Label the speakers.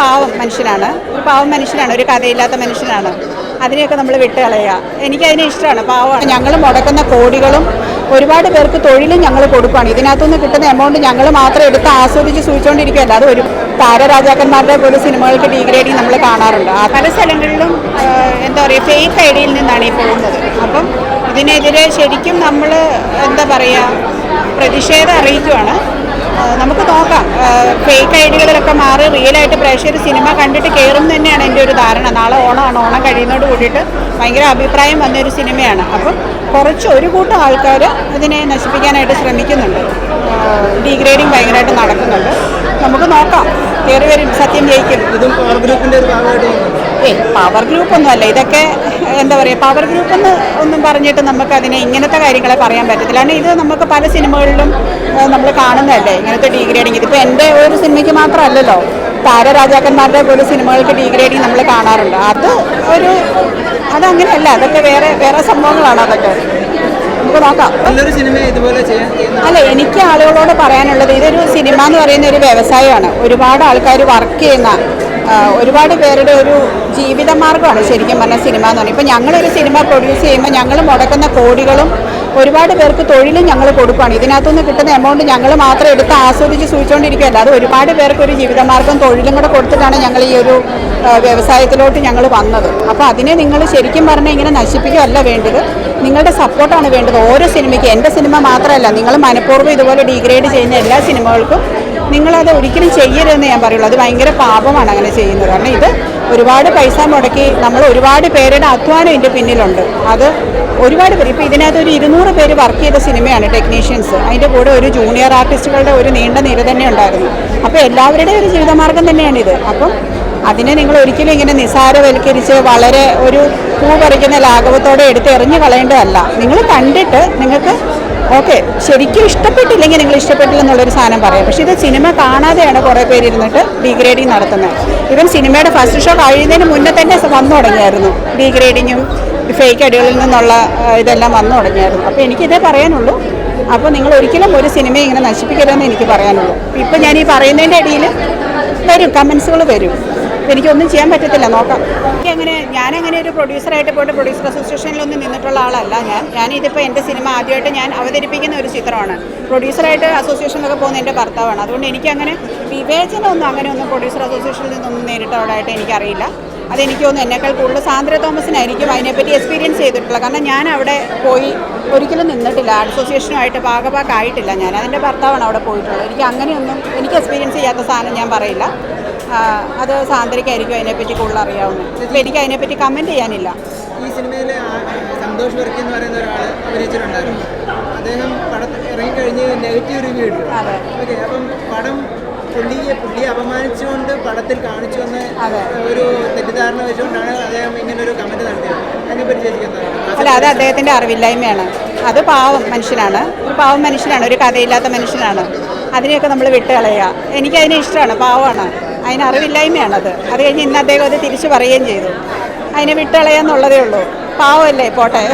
Speaker 1: പാവം മനുഷ്യനാണ്. ഒരു പാവം മനുഷ്യനാണ് ഒരു കഥയില്ലാത്ത മനുഷ്യനാണ്. അതിനെയൊക്കെ നമ്മൾ വിട്ടുകളയുക. എനിക്കതിനെ ഇഷ്ടമാണ് പാവമാണ്. ഞങ്ങൾ മുടക്കുന്ന കോടികളും ഒരുപാട് പേർക്ക് തൊഴിലും ഞങ്ങൾ കൊടുക്കുകയാണ് ഇതിനകത്തുനിന്ന് കിട്ടുന്ന എമൗണ്ട് ഞങ്ങൾ മാത്രം എടുത്ത് ആസ്വദിച്ച് സൂചിച്ചുകൊണ്ടിരിക്കുകയല്ല അത് ഒരു താരരാജാക്കന്മാരുടെ പോലെ സിനിമകൾക്ക് ഡീഗ്രേഡിങ് നമ്മൾ കാണാറുണ്ട്. പല സ്ഥലങ്ങളിലും എന്താ പറയുക ഫേക്ക് ഐഡിയയിൽ നിന്നാണ് ഈ പോകുന്നത്. അപ്പം ഇതിനെതിരെ ശരിക്കും നമ്മൾ എന്താ പറയുക പ്രതിഷേധം അറിയിക്കുവാണ്. ആ, നമുക്ക് നോക്കാം. ഫേക്ക് ഐഡികളിലൊക്കെ മാറി റിയലായിട്ട് പ്രേക്ഷകർ സിനിമ കണ്ടിട്ട് കയറും തന്നെയാണ് എന്റെ ഒരു ധാരണ. നാളെ ഓണമാണ് ഓണം കഴിയുന്നതോട് കൂടിയിട്ട് ഭയങ്കര അഭിപ്രായം വന്നൊരു സിനിമയാണ് അപ്പം കുറച്ച് ഒരു കൂട്ടം ആൾക്കാർ അതിനെ നശിപ്പിക്കാനായിട്ട് ശ്രമിക്കുന്നുണ്ട്. ഡീഗ്രേഡിങ് ഭയങ്കരമായിട്ട് നടക്കുന്നുണ്ട്. നമുക്ക് നോക്കാം. കയറി വരും. സത്യം ജയിക്കും.
Speaker 2: ഇതും പവർ ഗ്രൂപ്പിന്റെ ഒരു ഭാഗമായിട്ട്
Speaker 1: ഏ പവർ ഗ്രൂപ്പൊന്നും അല്ല ഇതൊക്കെ എന്താ പറയുക പവർ ഗ്രൂപ്പ് എന്ന് ഒന്നും പറഞ്ഞിട്ട് നമുക്ക് അതിനെ ഇങ്ങനത്തെ കാര്യങ്ങളെ പറയാൻ പറ്റത്തില്ല. കാരണം ഇത് നമുക്ക് പല സിനിമകളിലും നമ്മൾ കാണുന്നതല്ലേ? ഇങ്ങനത്തെ ഡീഗ്രേഡിങ് ഇതിപ്പോൾ എന്റെ ഒരു സിനിമയ്ക്ക് മാത്രമല്ലല്ലോ. താരരാജാക്കന്മാരുടെ പോലും സിനിമകൾക്ക് ഡീഗ്രേഡിങ് നമ്മൾ കാണാറുണ്ട്. അത് ഒരു അതങ്ങനെയല്ല. അതൊക്കെ വേറെ വേറെ സംഭവങ്ങളാണ് അതൊക്കെ. നമുക്ക് നോക്കാം. അല്ല എനിക്ക് ആളുകളോട് പറയാനുള്ളത് ഇതൊരു സിനിമ എന്ന് പറയുന്ന ഒരു വ്യവസായമാണ്. ഒരുപാട് ആൾക്കാർ വർക്ക് ചെയ്യുന്ന ഒരുപാട് പേരുടെ ഒരു ജീവിതമാർഗമാണ് ശരിക്കും പറഞ്ഞാൽ സിനിമ എന്ന് പറഞ്ഞാൽ ഇപ്പം ഞങ്ങളൊരു സിനിമ പ്രൊഡ്യൂസ് ചെയ്യുമ്പോൾ ഞങ്ങൾ മുടക്കുന്ന കോടികളും ഒരുപാട് പേർക്ക് തൊഴിലും ഞങ്ങൾ കൊടുക്കുകയാണ് ഇതിനകത്തുനിന്ന് കിട്ടുന്ന എമൗണ്ട് ഞങ്ങൾ മാത്രം എടുത്ത് ആസ്വദിച്ച് സൂചിച്ചുകൊണ്ടിരിക്കുകയല്ല അത് ഒരുപാട് പേർക്ക് ഒരു ജീവിതമാർഗം തൊഴിലും കൂടെ കൊടുത്തിട്ടാണ് ഞങ്ങൾ ഈ ഒരു വ്യവസായത്തിലോട്ട് ഞങ്ങൾ വന്നത്. അപ്പോൾ അതിനെ നിങ്ങൾ ശരിക്കും പറഞ്ഞാൽ ഇങ്ങനെ നശിപ്പിക്കുകയല്ല വേണ്ടത്. നിങ്ങളുടെ സപ്പോർട്ടാണ് വേണ്ടത്. ഓരോ സിനിമയ്ക്ക് എന്റെ സിനിമ മാത്രമല്ല നിങ്ങൾ മനഃപൂർവം ഇതുപോലെ ഡീഗ്രേഡ് ചെയ്യുന്ന എല്ലാ സിനിമകൾക്കും നിങ്ങളത് ഒരിക്കലും ചെയ്യരുതെന്ന് ഞാൻ പറയുള്ളൂ. അത് ഭയങ്കര പാപമാണ് അങ്ങനെ ചെയ്യുന്നത്. കാരണം ഇത് ഒരുപാട് പൈസ മുടക്കി നമ്മൾ ഒരുപാട് പേരുടെ അധ്വാനം ഇതിന്റെ പിന്നിലുണ്ട്. അത് ഒരുപാട് പേര് ഇപ്പോൾ ഇതിനകത്ത് ഒരു ഇരുന്നൂറ് പേര് വർക്ക് ചെയ്ത സിനിമയാണ് ടെക്നീഷ്യൻസ് അതിന്റെ കൂടെ ഒരു ജൂനിയർ ആർട്ടിസ്റ്റുകളുടെ ഒരു നീണ്ട നിര തന്നെ ഉണ്ടായിരുന്നു. അപ്പോൾ എല്ലാവരുടെയും ഒരു ജീവിതമാർഗം തന്നെയാണിത്. അപ്പം അതിനെ നിങ്ങൾ ഒരിക്കലും ഇങ്ങനെ നിസാരവൽക്കരിച്ച് വളരെ ഒരു പൂ പറിക്കുന്ന ലാഘവത്തോടെ എടുത്ത് എറിഞ്ഞു കളയേണ്ടതല്ല. നിങ്ങൾ കണ്ടിട്ട് നിങ്ങൾക്ക് ഓക്കെ ശരിക്കും ഇഷ്ടപ്പെട്ടില്ലെങ്കിൽ നിങ്ങൾ ഇഷ്ടപ്പെട്ടില്ല എന്നുള്ളൊരു സാധനം പറയാം. പക്ഷേ ഇത് സിനിമ കാണാതെയാണ് കുറേ പേര് ഇരുന്നിട്ട് ഡീഗ്രേഡിങ് നടത്തുന്നത്. ഇവൻ സിനിമയുടെ ഫസ്റ്റ് ഷോ കഴിയുന്നതിന് മുന്നേ തന്നെ വന്നു തുടങ്ങിയായിരുന്നു. ഡീഗ്രേഡിങ്ങും ഫേക്ക് അടികളിൽ നിന്നുള്ള ഇതെല്ലാം വന്നു തുടങ്ങിയായിരുന്നു. അപ്പോൾ എനിക്കിതേ പറയാനുള്ളൂ. അപ്പോൾ നിങ്ങൾ ഒരിക്കലും ഒരു സിനിമയെ ഇങ്ങനെ നശിപ്പിക്കരുതെന്ന് എനിക്ക് പറയാനുള്ളൂ. ഇപ്പം ഞാൻ ഈ പറയുന്നതിന്റെ ഇടയിൽ വരും കമൻസുകൾ വരും. എനിക്കൊന്നും ചെയ്യാൻ പറ്റത്തില്ല നോക്കാം. അങ്ങനെ ഞാനങ്ങനെ ഒരു പ്രൊഡ്യൂസറായിട്ട് പോയിട്ട് പ്രൊഡ്യൂസർ അസോസിയേഷനിലൊന്നും നിന്നിട്ടുള്ള ആളല്ല ഞാൻ. ഞാനിതിപ്പോൾ എന്റെ സിനിമ ആദ്യമായിട്ട് ഞാൻ അവതരിപ്പിക്കുന്ന ഒരു ചിത്രമാണ്. പ്രൊഡ്യൂസറായിട്ട് അസോസിയേഷനിലൊക്കെ പോകുന്ന എന്റെ ഭർത്താവാണ്. അതുകൊണ്ട് എനിക്കങ്ങനെ വിവേചനമൊന്നും അങ്ങനെ ഒന്നും പ്രൊഡ്യൂസർ അസോസിയേഷനിൽ നിന്നൊന്നും നേരിട്ടവരായിട്ട് എനിക്കറിയില്ല. അതെനിക്ക് തോന്നുന്നു എന്നേക്കാൾ കൂടുതൽ സാന്ദ്ര തോമസിനായിരിക്കും അതിനെപ്പറ്റി എക്സ്പീരിയൻസ് ചെയ്തിട്ടുള്ളത്. കാരണം ഞാൻ അവിടെ പോയി ഒരിക്കലും നിന്നിട്ടില്ല. അസോസിയേഷനുമായിട്ട് ഭാഗഭാക്കായിട്ടില്ല ഞാൻ അതിന്റെ ഭർത്താവാണ് അവിടെ പോയിട്ടുള്ളത്. എനിക്ക് അങ്ങനെയൊന്നും എനിക്ക് എക്സ്പീരിയൻസ് ചെയ്യാത്ത സാധനം ഞാൻ പറയില്ല. അത് സാന്ദ്രയ്ക്കായിരിക്കും അതിനെപ്പറ്റി കൂടുതൽ അറിയാവുന്നത് എനിക്ക് അതിനെപ്പറ്റി കമന്റ് ചെയ്യാനില്ല.
Speaker 2: ഈ സിനിമയിലെ സന്തോഷ് വർക്കി എന്ന് പറയുന്ന ഒരാൾ അഭിനയിച്ചിട്ടുണ്ടായിരുന്നു. അദ്ദേഹം പടം ഇറങ്ങിക്കഴിഞ്ഞ് നെഗറ്റീവ് റിവ്യൂ ഇട്ടു.
Speaker 1: അതെ.
Speaker 2: ഓക്കെ അപ്പം പടം പുള്ളിയെ പുള്ളിയെ അപമാനിച്ചുകൊണ്ട് പടത്തിൽ കാണിച്ചു
Speaker 1: വന്ന്.
Speaker 2: ഒരു തെറ്റിദ്ധാരണ വെച്ചുകൊണ്ടാണ് അദ്ദേഹം ഇങ്ങനെ ഒരു കമന്റ് നടത്തിയത്
Speaker 1: അല്ല അത് അദ്ദേഹത്തിന്റെ അറിവില്ലായ്മയാണ്. അത് പാവം മനുഷ്യനാണ്. ഒരു പാവം മനുഷ്യനാണ് ഒരു കഥയില്ലാത്ത മനുഷ്യനാണ്. അതിനെയൊക്കെ നമ്മൾ വിട്ടുകളയുക. എനിക്കതിനെ ഇഷ്ടമാണ് പാവമാണ്. അതിന് അറിവില്ലായ്മയാണത്. അത് കഴിഞ്ഞ് ഇന്ന് അദ്ദേഹം അത് തിരിച്ചു പറയുകയും ചെയ്തു. അതിനെ വിട്ടളയാന്നുള്ളതേ ഉള്ളൂ. പാവമല്ലേ പോട്ടെ.